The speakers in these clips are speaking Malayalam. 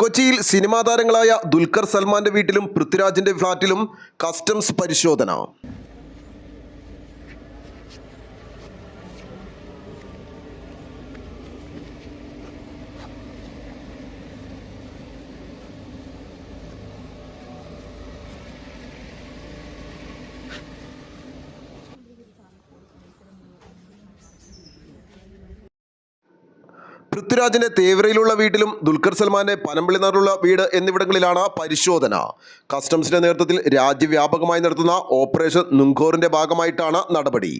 കൊച്ചിയിൽ സിനിമാ താരങ്ങളായ ദുൽഖർ സൽമാന്റെ വീട്ടിലും പൃഥ്വിരാജിന്റെ ഫ്ളാറ്റിലും കസ്റ്റംസ് പരിശോധന. പൃഥ്വിരാജിന്റെ തേവരയിലുള്ള വീട്ടിലും ദുൽഖർ സൽമാന്റെ പനമ്പിളിനാറിലുള്ള വീട് എന്നിവിടങ്ങളിലാണ് പരിശോധന. കസ്റ്റംസിന്റെ നേതൃത്വത്തിൽ രാജ്യവ്യാപകമായി നടത്തുന്ന ഓപ്പറേഷൻ നുങ്കോറിന്റെ ഭാഗമായിട്ടാണ് നടപടി.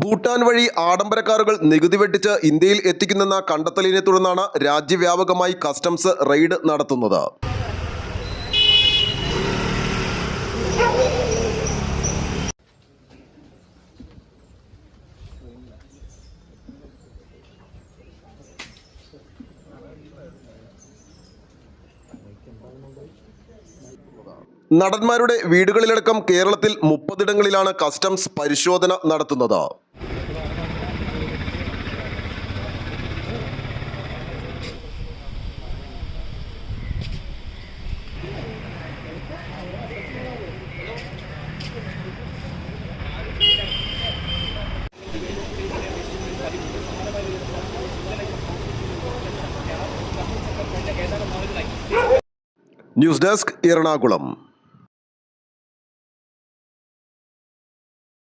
ഭൂട്ടാൻ വഴി ആഡംബര കാറുകൾ നികുതി വെട്ടിച്ച് ഇന്ത്യയിൽ എത്തിക്കുന്നെന്ന കണ്ടെത്തലിനെ തുടർന്നാണ് രാജ്യവ്യാപകമായി കസ്റ്റംസ് റെയ്ഡ് നടത്തുന്നത്. നടന്മാരുടെ വീടുകളിലടക്കം കേരളത്തിൽ മുപ്പതിടങ്ങളിലാണ് കസ്റ്റംസ് പരിശോധന നടത്തുന്നത്. News desk Ernakulam